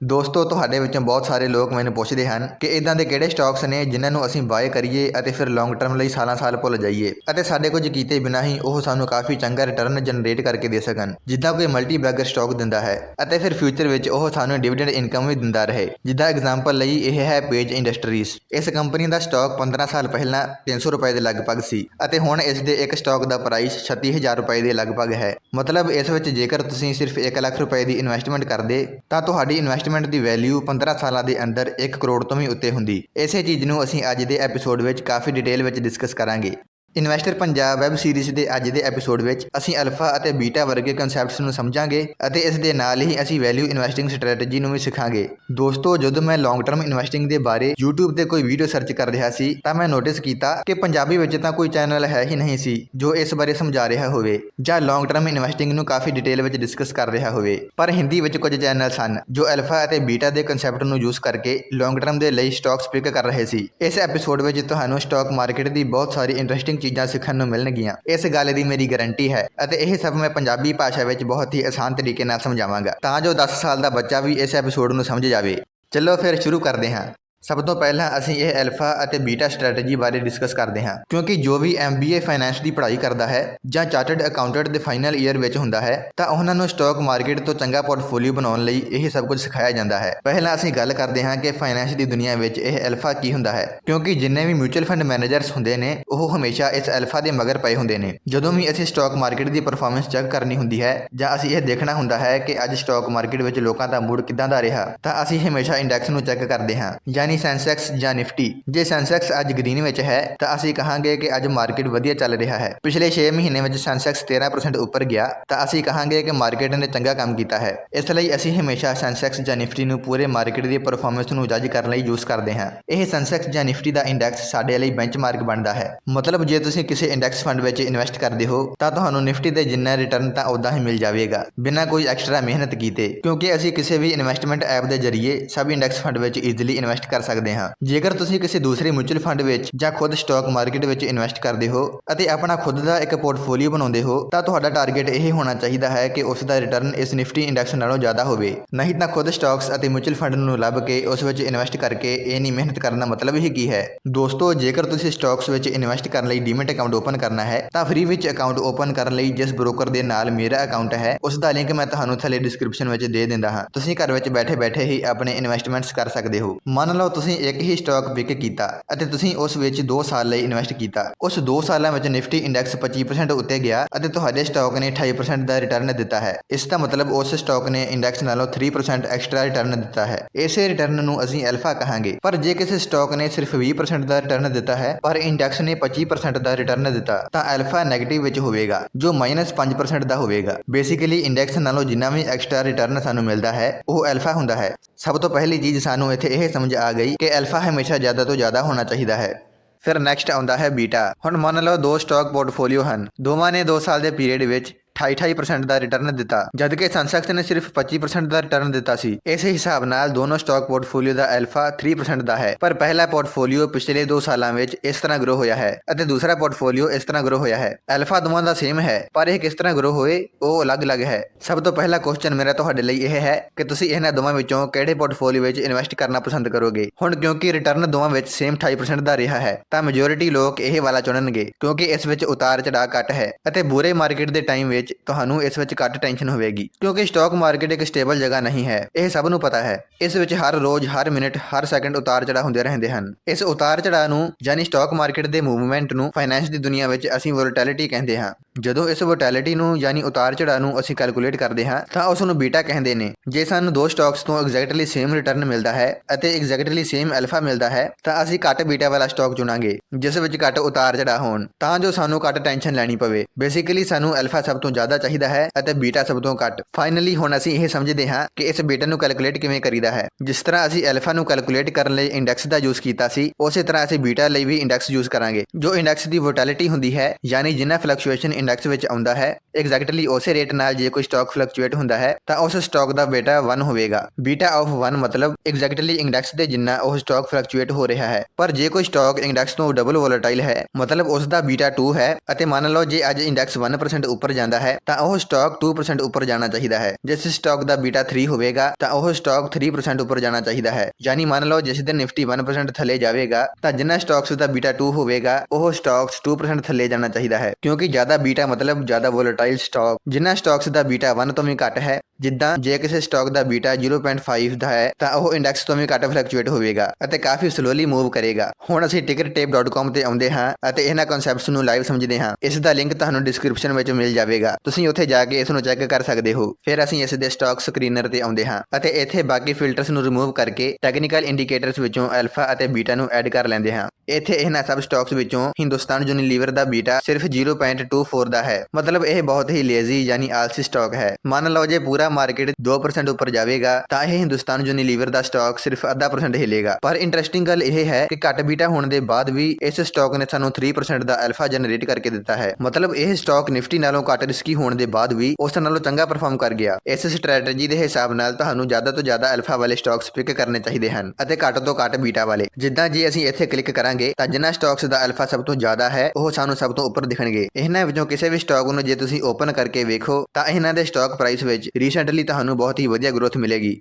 ਦੋਸਤੋ, ਤੁਹਾਡੇ ਵਿੱਚੋਂ ਬਹੁਤ ਸਾਰੇ ਲੋਕ ਮੈਨੂੰ ਪੁੱਛਦੇ ਹਨ ਕਿ ਇਦਾਂ ਦੇ ਕਿਹੜੇ ਸਟਾਕਸ ਨੇ ਜਿਨ੍ਹਾਂ ਨੂੰ ਅਸੀਂ ਬਾਏ ਕਰੀਏ ਅਤੇ ਫਿਰ ਲੌਂਗ ਟਰਮ ਲਈ ਸਾਲਾਂ-ਸਾਲ ਭੁੱਲ ਜਾਈਏ ਅਤੇ ਸਾਡੇ ਕੁਝ ਕੀਤੇ ਬਿਨਾਂ ਹੀ ਉਹ ਸਾਨੂੰ ਕਾਫੀ ਚੰਗਾ ਰਿਟਰਨ ਜਨਰੇਟ ਕਰਕੇ ਦੇ ਸਕਣ, ਜਿੱਦਾਂ ਕੋਈ ਮਲਟੀ ਬੈਗਰ ਸਟਾਕ ਦਿੰਦਾ ਹੈ ਅਤੇ ਫਿਰ ਫਿਊਚਰ ਵਿੱਚ ਉਹ ਸਾਨੂੰ ਡਿਵੀਡੈਂਡ ਇਨਕਮ ਵੀ ਦਿੰਦਾ ਰਹੇ। ਜਿੱਦਾਂ ਐਗਜ਼ਾਮਪਲ ਲਈ ਇਹ ਹੈ ਪੇਜ ਇੰਡਸਟਰੀਜ਼ ਇਸ ਕੰਪਨੀ ਦਾ ਸਟਾਕ 15 ਸਾਲ ਪਹਿਲਾਂ 300 ਰੁਪਏ ਦੇ ਲਗਭਗ ਸੀ ਅਤੇ ਹੁਣ ਇਸ ਦੇ ਇੱਕ ਸਟਾਕ ਦਾ ਪ੍ਰਾਈਸ 36000 ਰੁਪਏ ਦੇ ਲਗਭਗ ਹੈ। ਮਤਲਬ ਇਸ ਵਿੱਚ ਜੇਕਰ ਤੁਸੀਂ ਸਿਰਫ 1 ਲੱਖ ਰੁਪਏ ਦੀ ਇਨਵੈਸਟਮੈਂਟ ਕਰਦੇ, ਤਾਂ ਤੁਹਾਡੀ ਇਨਵੈਸਟ ਇਨਵੈਸਟਮੈਂਟ ਦੀ ਵੈਲਿਊ 15 ਸਾਲਾਂ ਦੇ ਅੰਦਰ 1 ਕਰੋੜ ਤੋਂ ਵੀ ਉੱਤੇ ਹੁੰਦੀ। ਇਸੇ ਚੀਜ਼ ਨੂੰ ਅਸੀਂ ਅੱਜ ਦੇ ਐਪੀਸੋਡ ਵਿੱਚ ਕਾਫੀ ਡਿਟੇਲ ਵਿੱਚ ਡਿਸਕਸ ਕਰਾਂਗੇ। ਇਨਵੈਸਟਰ ਪੰਜਾਬ ਵੈਬ ਸੀਰੀਜ਼ ਦੇ ਅੱਜ ਦੇ ਐਪੀਸੋਡ ਵਿੱਚ ਅਸੀਂ ਅਲਫਾ ਅਤੇ ਬੀਟਾ ਵਰਗੇ ਕਨਸੈਪਟਸ ਨੂੰ ਸਮਝਾਂਗੇ ਅਤੇ ਇਸ ਦੇ ਨਾਲ ਹੀ ਅਸੀਂ ਵੈਲਿਊ ਇਨਵੈਸਟਿੰਗ ਸਟ੍ਰੈਟਜੀ ਨੂੰ ਵੀ ਸਿੱਖਾਂਗੇ। ਦੋਸਤੋ, ਜਦੋਂ ਮੈਂ ਲੌਂਗ ਟਰਮ ਇਨਵੈਸਟਿੰਗ ਦੇ ਬਾਰੇ YouTube ਤੇ ਕੋਈ ਵੀਡੀਓ ਸਰਚ ਕਰ ਰਿਹਾ ਸੀ, ਤਾਂ ਮੈਂ ਨੋਟਿਸ ਕੀਤਾ ਕਿ ਪੰਜਾਬੀ ਵਿੱਚ ਤਾਂ ਕੋਈ ਚੈਨਲ ਹੈ ਹੀ ਨਹੀਂ ਸੀ ਜੋ ਇਸ ਬਾਰੇ ਸਮਝਾ ਰਿਹਾ ਹੋਵੇ ਜਾਂ ਲੌਂਗ ਟਰਮ ਇਨਵੈਸਟਿੰਗ ਨੂੰ ਕਾਫੀ ਡਿਟੇਲ ਵਿੱਚ ਡਿਸਕਸ ਕਰ ਰਿਹਾ ਹੋਵੇ। ਪਰ ਹਿੰਦੀ ਵਿੱਚ ਕੁਝ ਚੈਨਲ ਸਨ ਜੋ ਅਲਫਾ ਅਤੇ ਬੀਟਾ ਦੇ ਕਨਸੈਪਟ ਨੂੰ ਯੂਜ਼ ਕਰਕੇ ਲੌਂਗ ਟਰਮ ਦੇ ਲਈ ਸਟਾਕਸ ਪਿਕ ਕਰ ਰਹੇ ਸੀ। ਇਸ ਐਪੀਸੋਡ ਵਿੱਚ ਤੁਹਾਨੂੰ ਸਟਾਕ ਮਾਰਕੀਟ ਦੀ ਬਹੁਤ ਸਾਰੀ ਇੰਟਰਸਟਿੰਗ ਚੀਜ਼ਾਂ ਸਿੱਖਣ ਨੂੰ ਮਿਲਣਗੀਆਂ। ਇਸ ਗੱਲ ਦੀ ਮੇਰੀ ਗਾਰੰਟੀ ਹੈ ਅਤੇ ਇਹ ਸਭ ਮੈਂ ਪੰਜਾਬੀ ਭਾਸ਼ਾ ਵਿੱਚ ਬਹੁਤ ਹੀ ਆਸਾਨ ਤਰੀਕੇ ਨਾਲ ਸਮਝਾਵਾਂਗਾ। ਤਾਂ ਜੋ 10 ਸਾਲ ਦਾ ਬੱਚਾ ਵੀ ਇਸ ਐਪੀਸੋਡ ਨੂੰ ਸਮਝ ਜਾਵੇ। ਚਲੋ ਫਿਰ ਸ਼ੁਰੂ ਕਰਦੇ ਹਾਂ। ਸਭ ਤੋਂ ਪਹਿਲਾਂ ਅਸੀਂ ਇਹ ਅਲਫਾ ਅਤੇ ਬੀਟਾ ਸਟ੍ਰੈਟਜੀ ਬਾਰੇ ਡਿਸਕਸ ਕਰਦੇ ਹਾਂ, ਕਿਉਂਕਿ ਜੋ ਵੀ MBA ਫਾਈਨੈਂਸ ਦੀ ਪੜ੍ਹਾਈ ਕਰਦਾ ਹੈ ਜਾਂ ਚਾਰਟਰਡ ਅਕਾਊਂਟੈਂਟ ਦੇ ਫਾਈਨਲ ਈਅਰ ਵਿੱਚ ਹੁੰਦਾ ਹੈ, ਤਾਂ ਉਹਨਾਂ ਨੂੰ ਸਟਾਕ ਮਾਰਕੀਟ ਤੋਂ ਚੰਗਾ ਪੋਰਟਫੋਲੀਓ ਬਣਾਉਣ ਲਈ ਇਹ ਸਭ ਕੁਝ ਸਿਖਾਇਆ ਜਾਂਦਾ ਹੈ। ਪਹਿਲਾਂ ਅਸੀਂ ਗੱਲ ਕਰਦੇ ਹਾਂ ਕਿ ਫਾਈਨੈਂਸ ਦੀ ਦੁਨੀਆ ਵਿੱਚ ਇਹ ਅਲਫਾ ਕੀ ਹੁੰਦਾ ਹੈ, ਕਿਉਂਕਿ ਜਿੰਨੇ ਵੀ ਮਿਊਚੁਅਲ ਫੰਡ ਮੈਨੇਜਰਸ ਹੁੰਦੇ ਨੇ, ਉਹ ਹਮੇਸ਼ਾ ਇਸ ਅਲਫਾ ਦੇ ਮਗਰ ਪਏ ਹੁੰਦੇ ਨੇ। ਜਦੋਂ ਵੀ ਅਸੀਂ ਸਟਾਕ ਮਾਰਕੀਟ ਦੀ ਪਰਫਾਰਮੈਂਸ ਚੈੱਕ ਕਰਨੀ ਹੁੰਦੀ ਹੈ, ਜਾਂ ਅਸੀਂ ਇਹ ਦੇਖਣਾ ਹੁੰਦਾ ਹੈ ਕਿ ਅੱਜ ਸਟਾਕ ਮਾਰਕੀਟ ਵਿੱਚ ਲੋਕਾਂ ਦਾ ਮੂਡ ਕਿਦਾਂ ਦਾ ਰਿਹਾ, ਤਾਂ ਅਸੀਂ ਹਮੇਸ਼ਾ ਇੰਡੈਕਸ ਨੂੰ ਚੈੱਕ ਕਰਦੇ ਹਾਂ, ਯਾਨੀ ਸੈਂਸੈਕਸ ਜਾਂ ਨਿਫਟੀ। ਜੇ ਸੈਂਸੈਕਸ ਅੱਜ ਗ੍ਰੀਨ ਵਿੱਚ ਹੈ, ਤਾਂ ਅਸੀਂ ਕਹਾਂਗੇ ਕਿ ਅੱਜ ਮਾਰਕੀਟ ਵਧੀਆ ਚੱਲ ਰਿਹਾ ਹੈ। ਪਿਛਲੇ 6 ਮਹੀਨੇ ਵਿੱਚ ਸੈਂਸੈਕਸ 13% ਉੱਪਰ ਗਿਆ, ਤਾਂ ਅਸੀਂ ਕਹਾਂਗੇ ਕਿ ਮਾਰਕੀਟ ਨੇ ਚੰਗਾ ਕੰਮ ਕੀਤਾ ਹੈ। ਇਸ ਲਈ ਅਸੀਂ ਹਮੇਸ਼ਾ ਸੈਂਸੈਕਸ ਜਾਂ ਨਿਫਟੀ ਨੂੰ ਪੂਰੇ ਮਾਰਕੀਟ ਦੀ ਪਰਫਾਰਮੈਂਸ ਨੂੰ ਜੱਜ ਕਰਨ ਲਈ ਯੂਜ਼ ਕਰਦੇ ਹਾਂ। ਇਹ ਸੈਂਸੈਕਸ ਜਾਂ ਨਿਫਟੀ ਦਾ ਇੰਡੈਕਸ ਸਾਡੇ ਲਈ ਬੈਂਚਮਾਰਕ ਬਣਦਾ ਹੈ। ਮਤਲਬ ਜੇ ਤੁਸੀਂ ਕਿਸੇ ਇੰਡੈਕਸ ਫੰਡ ਵਿੱਚ ਇਨਵੈਸਟ ਕਰਦੇ ਹੋ, ਤਾਂ ਤੁਹਾਨੂੰ ਨਿਫਟੀ ਦੇ ਜਿੰਨਾ ਰਿਟਰਨ ਤਾਂ ਉਦਾਂ ਹੀ ਮਿਲ ਜਾਵੇਗਾ, ਬਿਨਾਂ ਕੋਈ ਐਕਸਟਰਾ ਮਿਹਨਤ ਕੀਤੇ। ਕਿਉਂਕਿ ਅਸੀਂ ਕਿਸੇ ਵੀ ਇਨਵੈਸਟਮੈਂਟ ਐਪ ਦੇ ਜ਼ਰੀਏ ਸਭ ਇੰਡੈਕਸ ਫੰਡ ਵਿੱਚ ਈਜ਼ੀਲੀ ਇਨਵੈਸਟ ਕਰ ਸਕਦੇ ਹਾਂ। ਜੇਕਰ ਤੁਸੀਂ ਕਿਸੇ ਦੂਸਰੇ ਮਿਊਚੁਅਲ ਫੰਡ ਵਿੱਚ ਜਾਂ ਖੁਦ ਸਟਾਕ ਮਾਰਕੀਟ ਵਿੱਚ ਇਨਵੈਸਟ ਕਰਦੇ ਹੋ ਅਤੇ ਆਪਣਾ ਖੁਦ ਦਾ ਇੱਕ ਪੋਰਟਫੋਲੀਓ ਬਣਾਉਂਦੇ ਹੋ, ਤਾਂ ਤੁਹਾਡਾ ਟਾਰਗੇਟ ਇਹ ਹੋਣਾ ਚਾਹੀਦਾ ਹੈ ਕਿ ਉਸ ਦਾ ਰਿਟਰਨ ਇਸ ਨਿਫਟੀ ਇੰਡੈਕਸ ਨਾਲੋਂ ਜ਼ਿਆਦਾ ਹੋਵੇ। ਨਹੀਂ ਤਾਂ ਖੁਦ ਸਟਾਕਸ ਅਤੇ ਮਿਊਚੁਅਲ ਫੰਡ ਨੂੰ ਲੱਭ ਕੇ ਉਸ ਵਿੱਚ ਇਨਵੈਸਟ ਕਰਕੇ ਇਹ ਨਹੀਂ ਮਿਹਨਤ ਕਰਨ ਦਾ ਮਤਲਬ ਹੀ ਕੀ ਹੈ? ਦੋਸਤੋ, ਜੇਕਰ ਤੁਸੀਂ ਸਟਾਕਸ ਵਿੱਚ ਇਨਵੈਸਟ ਕਰਨ ਲਈ ਡੀਮੈਟ ਅਕਾਊਂਟ ਓਪਨ ਕਰਨਾ ਹੈ, ਤਾਂ ਫ੍ਰੀ ਵਿੱਚ ਅਕਾਊਂਟ ਓਪਨ ਕਰਨ ਲਈ ਜਿਸ ਬ੍ਰੋਕਰ ਦੇ ਨਾਲ ਮੇਰਾ ਅਕਾਊਂਟ ਹੈ, ਉਸ ਦਾ ਲਿੰਕ ਮੈਂ ਤੁਹਾਨੂੰ ਥੱਲੇ ਡਿਸਕ੍ਰਿਪਸ਼ਨ ਵਿੱਚ ਦੇ ਦਿੰਦਾ ਹਾਂ। ਤੁਸੀਂ ਘਰ ਵਿੱਚ ਬੈਠੇ-ਬੈਠੇ ਹੀ ਆਪਣੇ ਇਨਵੈਸਟਮੈਂਟਸ ਕਰ ਸਕਦੇ ਹੋ। ਮੰਨ ਲਓ ਤੁਸੀਂ ਇੱਕ ਹੀ ਸਟਾਕ ਪਿਕ ਕੀਤਾ ਅਤੇ ਤੁਸੀਂ ਉਸ ਵਿੱਚ 2 ਸਾਲ ਲਈ ਇਨਵੈਸਟ ਕੀਤਾ। ਉਸ 2 ਸਾਲਾਂ ਵਿੱਚ ਨਿਫਟੀ ਇੰਡੈਕਸ 25% ਉੱਤੇ ਗਿਆ ਅਤੇ ਤੁਹਾਡੇ ਸਟਾਕ ਨੇ 28% ਦਾ ਰਿਟਰਨ ਦਿੱਤਾ ਹੈ। ਇਸ ਦਾ ਮਤਲਬ ਉਸ ਸਟਾਕ ਨੇ ਇੰਡੈਕਸ ਨਾਲੋਂ 3% ਐਕਸਟਰਾ ਰਿਟਰਨ ਦਿੱਤਾ ਹੈ। ਇਸੇ ਰਿਟਰਨ ਨੂੰ ਅਸੀਂ ਅਲਫਾ ਕਹਾਂਗੇ। ਪਰ ਜੇ ਕਿਸੇ ਸਟਾਕ ਨੇ ਸਿਰਫ 20% ਦਾ ਰਿਟਰਨ ਦਿੱਤਾ ਹੈ, ਪਰ ਇੰਡੈਕਸ ਨੇ 25% ਦਾ ਰਿਟਰਨ ਦਿੱਤਾ, ਤਾਂ ਅਲਫਾ 네ਗੇਟਿਵ ਵਿੱਚ ਹੋਵੇਗਾ, ਜੋ -5% ਦਾ ਹੋਵੇਗਾ। ਬੇਸਿਕਲੀ ਇੰਡੈਕਸ ਨਾਲੋਂ ਜਿੰਨਾ ਵੀ ਐਕਸਟਰਾ ਰਿਟਰਨ ਸਾਨੂੰ ਮਿਲਦਾ ਹੈ, ਉਹ ਅਲਫਾ ਹੁੰਦਾ ਹੈ। ਸਭ ਤੋਂ ਪਹਿਲੀ ਚੀਜ਼ ਸਾਨੂੰ ਇੱਥੇ ਇਹ ਸਮਝ ਆ ਗਈ ਕਿ ਅਲਫਾ ਹਮੇਸ਼ਾ ਜ਼ਿਆਦਾ ਤੋਂ ਜ਼ਿਆਦਾ ਹੋਣਾ ਚਾਹੀਦਾ ਹੈ। ਫਿਰ ਨੈਕਸਟ ਆਉਂਦਾ ਹੈ ਬੀਟਾ। ਹੁਣ ਮੰਨ ਲਓ ਦੋ ਸਟਾਕ ਪੋਰਟਫੋਲੀਓ ਹਨ। ਦੋਵਾਂ ਨੇ 2 ਸਾਲ ਦੇ ਪੀਰੀਅਡ ਵਿੱਚ 28% ਦਾ ਰਿਟਰਨ ਦਿੱਤਾ, ਜਦਕਿ ਸੈਂਸੈਕਸ ਨੇ ਸਿਰਫ 25% ਦਾ ਰਿਟਰਨ ਦਿੱਤਾ ਸੀ। ਇਸੇ ਹਿਸਾਬ ਨਾਲ ਦੋਨੋਂ ਸਟਾਕ ਪੋਰਟਫੋਲੀਓ ਦਾ ਅਲਫਾ 3% ਦਾ ਹੈ, ਪਰ ਪਹਿਲਾ ਪੋਰਟਫੋਲੀਓ ਪਿਛਲੇ 2 ਸਾਲਾਂ ਵਿੱਚ ਇਸ ਤਰ੍ਹਾਂ ਗਰੋ ਹੋਇਆ ਹੈ ਅਤੇ ਦੂਸਰਾ ਪੋਰਟਫੋਲੀਓ ਇਸ ਤਰ੍ਹਾਂ ਗਰੋ ਹੋਇਆ ਹੈ। ਅਲਫਾ ਦੋਵਾਂ ਦਾ ਸੇਮ ਹੈ, ਪਰ ਇਹ ਕਿਸ ਤਰ੍ਹਾਂ ਗਰੋ ਹੋਏ, ਉਹ ਅਲੱਗ-ਅਲੱਗ ਹੈ। ਸਭ ਤੋਂ ਪਹਿਲਾ ਕੁਐਸਚਨ ਮੇਰਾ ਤੁਹਾਡੇ ਲਈ ਇਹ ਹੈ ਕਿ ਤੁਸੀਂ ਇਹਨਾਂ ਦੋਵਾਂ ਵਿੱਚੋਂ ਕਿਹੜੇ ਪੋਰਟਫੋਲੀਓ ਵਿੱਚ ਇਨਵੈਸਟ ਕਰਨਾ ਪਸੰਦ ਕਰੋਗੇ? ਹੁਣ ਕਿਉਂਕਿ ਰਿਟਰਨ ਦੋਵਾਂ ਵਿੱਚ ਸੇਮ 28% ਦਾ ਰਿਹਾ ਹੈ, ਤਾਂ ਮੈਜੋਰਿਟੀ ਲੋਕ ਇਹ ਵਾਲਾ ਚੁਣਨਗੇ, ਕਿਉਂਕਿ ਇਸ ਵਿੱਚ ਉਤਾਰ ਚੜਾਅ ਘੱਟ ਹੈ ਅਤੇ ਬੁਰੇ ਮਾਰਕੀਟ ਦੇ ਟਾਈਮ ਵਿੱਚ ਤੁਹਾਨੂੰ ਇਸ ਵਿੱਚ ਘੱਟ ਟੈਨਸ਼ਨ ਹੋਵੇਗੀ, ਕਿਉਂਕਿ ਸਟਾਕ ਮਾਰਕੀਟ ਇੱਕ ਸਟੇਬਲ ਜਗ੍ਹਾ ਨਹੀਂ ਹੈ, ਇਹ ਸਭ ਨੂੰ ਪਤਾ ਹੈ। ਇਸ ਵਿੱਚ ਹਰ ਰੋਜ਼, ਹਰ ਮਿੰਟ, ਹਰ ਸੈਕਿੰਡ ਉਤਾਰ ਚੜਾ ਹੁੰਦੇ ਰਹਿੰਦੇ ਹਨ। ਇਸ ਉਤਾਰ ਚੜਾ ਨੂੰ, ਯਾਨੀ ਸਟਾਕ ਮਾਰਕੀਟ ਦੇ ਮੂਵਮੈਂਟ ਨੂੰ ਫਾਈਨੈਂਸ ਦੀ ਦੁਨੀਆ ਵਿੱਚ ਅਸੀਂ ਵੋਲਟੈਲਿਟੀ ਕਹਿੰਦੇ ਹਾਂ। ਜਦੋਂ ਇਸ ਵੋਲਟੈਲਿਟੀ ਨੂੰ, ਯਾਨੀ ਉਤਾਰ ਚੜਾਅ ਨੂੰ ਅਸੀਂ ਕੈਲਕੂਲੇਟ ਕਰਦੇ ਹਾਂ, ਤਾਂ ਉਸ ਨੂੰ ਬੀਟਾ ਕਹਿੰਦੇ ਨੇ। ਜੇ ਸਾਨੂੰ ਦੋ ਸਟਾਕਸ ਤੋਂ ਐਗਜ਼ੈਕਟਲੀ ਸੇਮ ਰਿਟਰਨ ਮਿਲਦਾ ਹੈ ਅਤੇ ਐਗਜ਼ੈਕਟਲੀ ਸੇਮ ਅਲਫਾ ਮਿਲਦਾ ਹੈ, ਤਾਂ ਅਸੀਂ ਘੱਟ ਬੀਟਾ ਵਾਲਾ ਸਟਾਕ ਚੁਣਾਂਗੇ, ਜਿਸ ਵਿੱਚ ਘੱਟ ਉਤਾਰ ਚੜਾ ਹੋਣ। ਤਾਂ ਜੋ ਸਾਨੂੰ ਘੱਟ ਟੈਨਸ਼ਨ ਲੈਣੀ ਪਵੇ। ਬੇਸਿਕਲੀ ਸਾਨੂੰ ਅਲਫਾ ਸਭ ਤੋਂ ਜ਼ਿਆਦਾ ਚਾਹੀਦਾ ਹੈ ਅਤੇ ਬੀਟਾ ਸਭ ਤੋਂ ਘੱਟ। ਫਾਈਨਲੀ ਹੁਣ ਅਸੀਂ ਇਹ ਸਮਝਦੇ ਹਾਂ ਕਿ ਇਸ ਬੀਟਾ ਨੂੰ ਕੈਲਕੂਲੇਟ ਕਿਵੇਂ ਕਰੀਦਾ ਹੈ। ਜਿਸ ਤਰ੍ਹਾਂ ਅਸੀਂ ਅਲਫਾ ਨੂੰ ਕੈਲਕੂਲੇਟ ਕਰਨ ਲਈ ਇੰਡੈਕਸ ਦਾ ਯੂਜ਼ ਕੀਤਾ ਸੀ, ਉਸੇ ਤਰ੍ਹਾਂ ਅਸੀਂ ਬੀਟਾ ਲਈ ਵੀ ਇੰਡੈਕਸ ਯੂਜ਼ ਕਰਾਂਗੇ। ਜੋ ਇੰਡੈਕਸ ਦੀ ਵੋਲਟੈਲਿਟੀ ਹੁੰਦੀ ਹੈ, ਯਾਨੀ ਜਿੰਨਾ ਫਲਕਚੁਏਸ਼ਨ ਇੰਡੈਕਸ ਵਿੱਚ ਆਉਂਦਾ ਹੈ ਐਗਜ਼ੈਕਟਲੀ ਉਸੇ ਰੇਟ ਨਾਲ ਜੇ ਕੋਈ ਸਟਾਕ ਫਲਕਚੁਏਟ ਹੁੰਦਾ ਹੈ, ਤਾਂ ਉਸ ਸਟਾਕ ਦਾ ਬੀਟਾ 1 ਹੋਵੇਗਾ। ਬੀਟਾ ਆਫ 1 ਮਤਲਬ ਐਗਜ਼ੈਕਟਲੀ ਇੰਡੈਕਸ ਦੇ ਜਿੰਨਾ ਉਹ ਸਟਾਕ ਫਲਕਚੁਏਟ ਹੋ ਰਿਹਾ ਹੈ। ਪਰ ਜੇ ਕੋਈ ਸਟਾਕ ਇੰਡੈਕਸ ਤੋਂ ਡਬਲ ਵੋਲੇਟਾਈਲ ਹੈ, ਮਤਲਬ ਉਸ ਦਾ ਬੀਟਾ 2 ਹੈ, ਅਤੇ ਮੰਨ ਲਓ ਜੇ ਅੱਜ ਇੰਡੈਕਸ 1% ਉੱਪਰ ਜਾਂਦਾ ਹੈ ਹੈ, ਤਾਂ ਉਹ ਸਟਾਕ 2% ਉੱਪਰ ਜਾਣਾ ਚਾਹੀਦਾ ਹੈ। ਜਿਸ ਸਟਾਕ ਦਾ ਬੀਟਾ 3 ਹੋਵੇਗਾ, ਤਾਂ ਉਹ ਸਟਾਕ 3% ਉੱਪਰ ਜਾਣਾ ਚਾਹੀਦਾ ਹੈ। ਯਾਨੀ ਮੰਨ ਲਓ, ਜਿਸ ਦਿਨ ਨਿਫਟੀ 1% ਥੱਲੇ ਜਾਵੇਗਾ, ਤਾਂ ਜਿੰਨਾ ਸਟਾਕਸ ਦਾ ਬੀਟਾ 2 ਹੋਵੇਗਾ, ਉਹ ਸਟਾਕਸ 2% ਥੱਲੇ ਜਾਣਾ ਚਾਹੀਦਾ ਹੈ। ਕਿਉਂਕਿ ਜ਼ਿਆਦਾ ਬੀਟਾ ਮਤਲਬ ਜ਼ਿਆਦਾ ਵੋਲੇਟਾਈਲ ਸਟਾਕ ਜਿੰਨਾ ਸਟਾਕਸ ਦਾ ਬੀਟਾ 1 ਤੋਂ ਵੀ ਘੱਟ ਹੈ, ਜਿੱਦਾਂ ਜੇ ਕਿਸੇ ਸਟਾਕ ਦਾ ਬੀਟਾ 0.5 ਦਾ ਹੈ, ਤਾਂ ਉਹ ਇੰਡੈਕਸ ਤੋਂ ਵੀ ਘੱਟ ਫਲਕਚੁਏਟ ਹੋਵੇਗਾ ਅਤੇ ਕਾਫੀ ਸਲੋਲੀ ਮੂਵ ਕਰੇਗਾ। ਹੁਣ ਅਸੀਂ tickettape.com ਤੇ ਆਉਂਦੇ ਹਾਂ ਅਤੇ ਇਹਨਾਂ ਕਨਸੈਪਟਸ ਨੂੰ ਲਾਈਵ ਸਮਝਦੇ ਹਾਂ। ਇਸ ਦਾ ਲਿੰਕ ਤੁਹਾਨੂੰ ਡਿਸਕ੍ਰਿਪਸ਼ਨ ਵਿੱਚ ਮਿਲ ਜਾਵੇਗਾ। ਤੁਸੀਂ ਉੱਥੇ ਜਾ ਕੇ ਇਸ ਨੂੰ ਚੈੱਕ ਕਰ ਸਕਦੇ ਹੋ। ਫਿਰ ਅਸੀਂ ਇਸ ਦੇ ਸਟਾਕ ਸਕਰੀਨਰ ਤੇ ਆਉਂਦੇ ਹਾਂ ਅਤੇ ਇੱਥੇ ਬਾਕੀ ਫਿਲਟਰਸ ਨੂੰ ਰਿਮੂਵ ਕਰਕੇ ਟੈਕਨੀਕਲ ਇੰਡੀਕੇਟਰਸ ਵਿੱਚੋਂ ਅਲਫਾ ਅਤੇ ਬੀਟਾ ਨੂੰ ਐਡ ਕਰ ਲੈਂਦੇ ਹਾਂ। ਇੱਥੇ ਇਹਨਾਂ ਸਭ ਸਟਾਕਸ ਵਿੱਚੋਂ ਹਿੰਦੁਸਤਾਨ ਯੂਨੀਲੀਵਰ ਦਾ ਬੀਟਾ ਸਿਰਫ 0.24 ਦਾ ਹੈ। ਮਤਲਬ ਇਹ ਬਹੁਤ ਹੀ ਲੇਜ਼ੀ ਯਾਨੀ ਆਲਸੀ ਸਟਾਕ ਹੈ। ਮੰਨ ਲਓ ਜੇ ਪੂਰਾ ਮਾਰਕੀਟ 2% ਉੱਪਰ ਜਾਵੇਗਾ, ਤਾਂ ਇਹ ਹਿੰਦੁਸਤਾਨ ਯੂਨੀਲੀਵਰ ਦਾ ਸਟਾਕ ਸਿਰਫ ਅੱਧਾ ਪਰਸੈਂਟ ਹਿਲੇਗਾ ਪਰ ਇੰਟਰਸਟਿੰਗ ਗੱਲ ਇਹ ਹੈ ਕਿ ਘੱਟ ਬੀਟਾ ਹੋਣ ਦੇ ਬਾਅਦ ਵੀ ਇਸ ਸਟਾਕ ਨੇ ਸਾਨੂੰ 3% ਦਾ ਅਲਫਾ ਜਨਰੇਟ ਕਰਕੇ ਦਿੱਤਾ ਹੈ। ਮਤਲਬ ਇਹ ਸਟਾਕ ਨਿਫਟੀ ਨਾਲੋਂ ਘੱਟ ਰਿਸਕੀ ਹੋਣ ਦੇ ਬਾਅਦ ਵੀ ਉਸ ਨਾਲੋਂ ਚੰਗਾ ਪਰਫਾਰਮ ਕਰ ਗਿਆ। ਇਸ ਸਟ੍ਰੈਟਜੀ ਦੇ ਹਿਸਾਬ ਨਾਲ ਤੁਹਾਨੂੰ ਜ਼ਿਆਦਾ ਤੋਂ ਜ਼ਿਆਦਾ ਅਲਫਾ ਵਾਲੇ ਸਟਾਕਸ ਪਿਕ ਕਰਨੇ ਚਾਹੀਦੇ ਹਨ ਅਤੇ ਘੱਟ ਤੋਂ ਘੱਟ ਬੀਟਾ ਵਾਲੇ। ਜਿੱਦਾਂ ਜੇ ਅਸੀਂ ਇੱਥੇ ਕਲਿੱਕ ਕਰਾਂਗੇ, ਤਾਂ ਜਿਨ੍ਹਾਂ ਸਟਾਕਸ ਦਾ ਅਲਫਾ ਸਭ ਤੋਂ ਜ਼ਿਆਦਾ ਹੈ, ਉਹ ਸਾਨੂੰ ਸਭ ਤੋਂ ਉੱਪਰ ਦਿਖਣਗੇ। ਇਹਨਾਂ ਵਿੱਚੋਂ ਕਿਸੇ ਵੀ ਸਟਾਕ ਨੂੰ ਜੇ ਤੁਸੀਂ ਓਪਨ ਕਰਕੇ ਵੇਖੋ, ਤਾਂ ਇਹਨਾਂ ਦੇ ਸਟਾਕ ਪ੍ਰਾਈਸ ਵਿੱਚ ਰੀਸੈਂਟਲੀ ਤੁਹਾਨੂੰ ਬਹੁਤ ਹੀ ਵਧੀਆ ਗਰੋਥ ਮਿਲੇਗੀ।